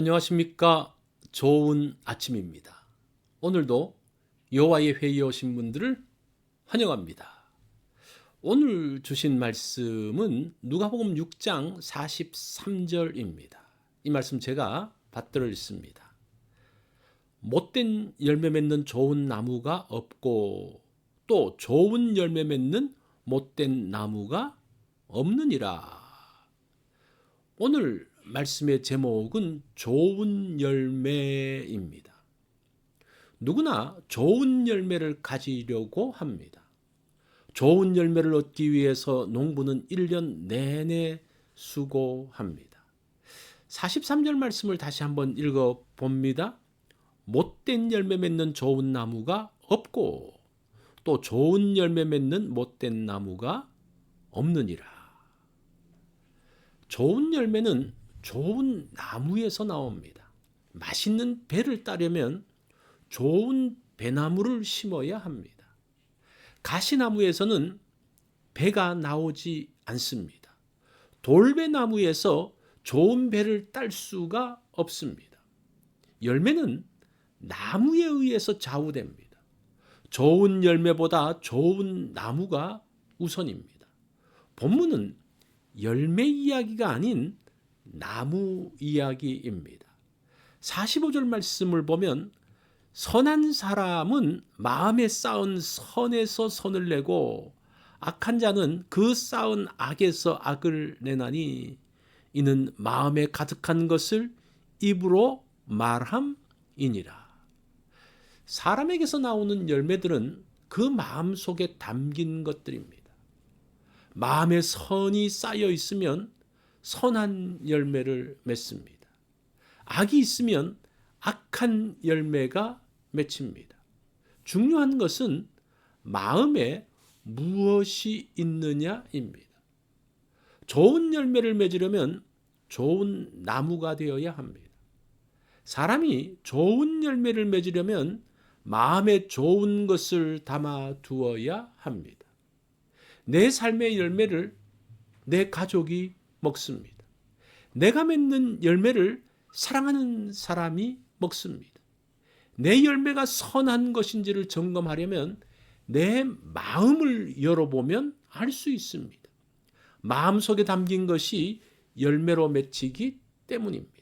안녕하십니까. 좋은 아침입니다. 오늘도 여호와의 회의에 오신 분들을 환영합니다. 오늘 주신 말씀은 누가복음 6장 43절입니다. 이 말씀 제가 받들어 읽습니다. 못된 열매 맺는 좋은 나무가 없고 또 좋은 열매 맺는 못된 나무가 없느니라. 오늘 말씀의 제목은 좋은 열매입니다. 누구나 좋은 열매를 가지려고 합니다. 좋은 열매를 얻기 위해서 농부는 1년 내내 수고합니다. 43절 말씀을 다시 한번 읽어 봅니다. 못된 열매 맺는 좋은 나무가 없고 또 좋은 열매 맺는 못된 나무가 없느니라. 좋은 열매는 좋은 나무에서 나옵니다. 맛있는 배를 따려면 좋은 배나무를 심어야 합니다. 가시나무에서는 배가 나오지 않습니다. 돌배나무에서 좋은 배를 딸 수가 없습니다. 열매는 나무에 의해서 좌우됩니다. 좋은 열매보다 좋은 나무가 우선입니다. 본문은 열매 이야기가 아닌 나무 이야기입니다. 45절 말씀을 보면 선한 사람은 마음에 쌓은 선에서 선을 내고 악한 자는 그 쌓은 악에서 악을 내나니 이는 마음에 가득한 것을 입으로 말함이니라. 사람에게서 나오는 열매들은 그 마음 속에 담긴 것들입니다. 마음에 선이 쌓여 있으면 선한 열매를 맺습니다. 악이 있으면 악한 열매가 맺힙니다. 중요한 것은 마음에 무엇이 있느냐입니다. 좋은 열매를 맺으려면 좋은 나무가 되어야 합니다. 사람이 좋은 열매를 맺으려면 마음에 좋은 것을 담아 두어야 합니다. 내 삶의 열매를 내 가족이 먹습니다. 내가 맺는 열매를 사랑하는 사람이 먹습니다. 내 열매가 선한 것인지를 점검하려면 내 마음을 열어보면 알 수 있습니다. 마음 속에 담긴 것이 열매로 맺히기 때문입니다.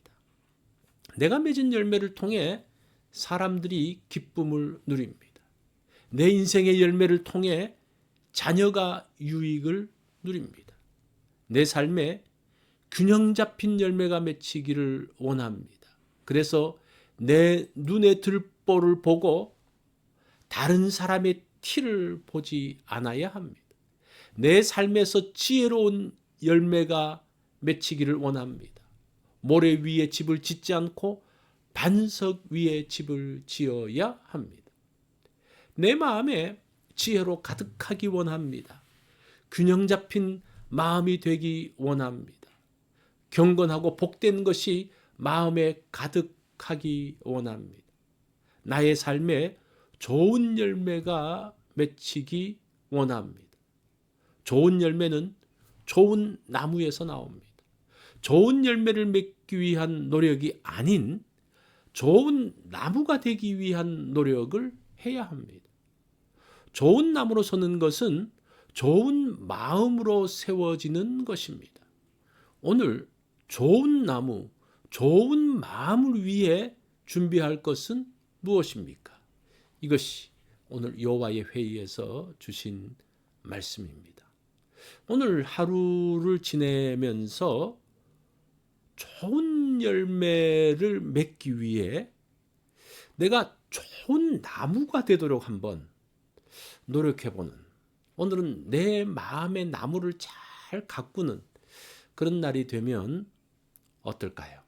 내가 맺은 열매를 통해 사람들이 기쁨을 누립니다. 내 인생의 열매를 통해 자녀가 유익을 누립니다. 내 삶에 균형 잡힌 열매가 맺히기를 원합니다. 그래서 내 눈에 들보를 보고 다른 사람의 티를 보지 않아야 합니다. 내 삶에서 지혜로운 열매가 맺히기를 원합니다. 모래 위에 집을 짓지 않고 반석 위에 집을 지어야 합니다. 내 마음에 지혜로 가득하기 원합니다. 균형 잡힌 마음이 되기 원합니다. 경건하고 복된 것이 마음에 가득하기 원합니다. 나의 삶에 좋은 열매가 맺히기 원합니다. 좋은 열매는 좋은 나무에서 나옵니다. 좋은 열매를 맺기 위한 노력이 아닌 좋은 나무가 되기 위한 노력을 해야 합니다. 좋은 나무로 서는 것은 좋은 마음으로 세워지는 것입니다. 오늘 좋은 나무, 좋은 마음을 위해 준비할 것은 무엇입니까? 이것이 오늘 여호와의 회의에서 주신 말씀입니다. 오늘 하루를 지내면서 좋은 열매를 맺기 위해 내가 좋은 나무가 되도록 한번 노력해보는 오늘은 내 마음의 나무를 잘 가꾸는 그런 날이 되면 어떨까요?